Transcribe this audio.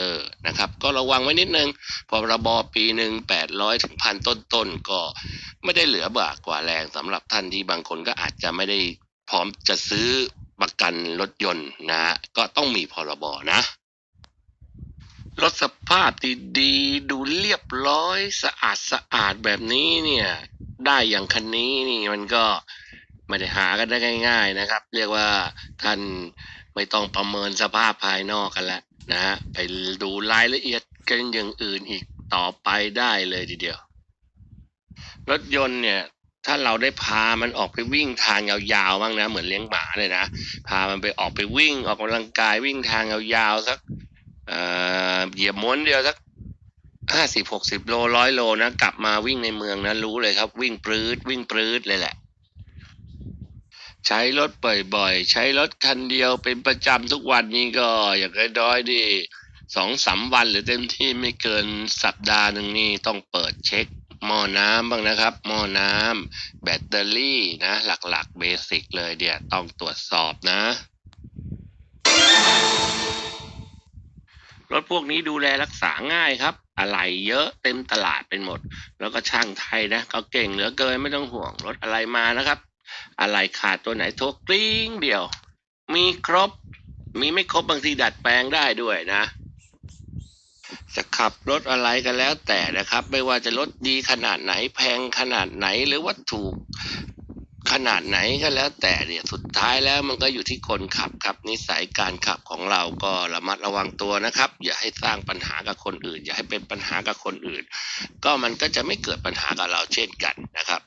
ออนะครับ ก็ระวังไว้นิดนึงพรบปีหนึ่งแปดร้อยถึงพันต้นๆก็ไม่ได้เหลือบากกว่าแรงสำหรับท่านที่บางคนก็อาจจะไม่ได้พร้อมจะซื้อประกันรถยนต์นะฮะก็ต้องมีพรบนะรถสภาพดีๆดูเรียบร้อยสะอาดสะอาดแบบนี้เนี่ย ได้อย่างคันนี้นี่มันก็ไม่ได้หากันได้ง่าย ๆนะครับ เรียกว่าท่านไม่ต้องประเมินสภาพภายนอกกันแล้ว นะฮะไปดูรายละเอียดกันอย่างอื่นอีกต่อไปได้เลยทีเดียว รถยนต์เนี่ยถ้าเราได้พามันออกไปวิ่งทางยาวๆบ้างนะ เหมือนเลี้ยงหมาเลยนะพามันไปออกไปวิ่งออกกำลังกายวิ่งทางยาวๆสักเอ่อเหยียบม้วนเดียวสักห้าสิบหกสิบโลร้อยโลนะกลับมาวิ่งในเมืองนะรู้เลยครับ วิ่งปรื้ดวิ่งปรื้ดเลยแหละ ใช้รถบ่อยๆ ใช้รถคันเดียวเป็นประจำทุกวันนี้ก็อย่างน้อยๆดิสองสามวันหรือเต็มที่ไม่เกินสัปดาห์หนึ่งนี่ต้องเปิดเช็คหม้อน้ำบ้างนะครับหม้อน้ำแบตเตอรี่นะหลักๆเบสิกเลยเดี๋ยวต้องตรวจสอบนะ รถพวกนี้ดูแลรักษาง่ายครับ อะไรเยอะเต็มตลาดเป็นหมด แล้วก็ช่างไทยนะเขาเก่งเหลือเกินไม่ต้องห่วงรถอะไรมานะครับ อะไรขาดตัวไหนโทรกริ้งเดียว มีครบ มีไม่ครบบางทีดัดแปลงได้ด้วยนะจะขับรถอะไรก็แล้วแต่นะครับ ไม่ว่าจะรถดีขนาดไหนแพงขนาดไหนหรือว่าถูกขนาดไหนก็แล้วแต่เนี่ยสุดท้ายแล้วมันก็อยู่ที่คนขับครับ นิสัยการขับของเราก็ระมัดระวังตัวนะครับ อย่าให้สร้างปัญหากับคนอื่น อย่าให้เป็นปัญหากับคนอื่น ก็มันก็จะไม่เกิดปัญหากับเราเช่นกันนะครับ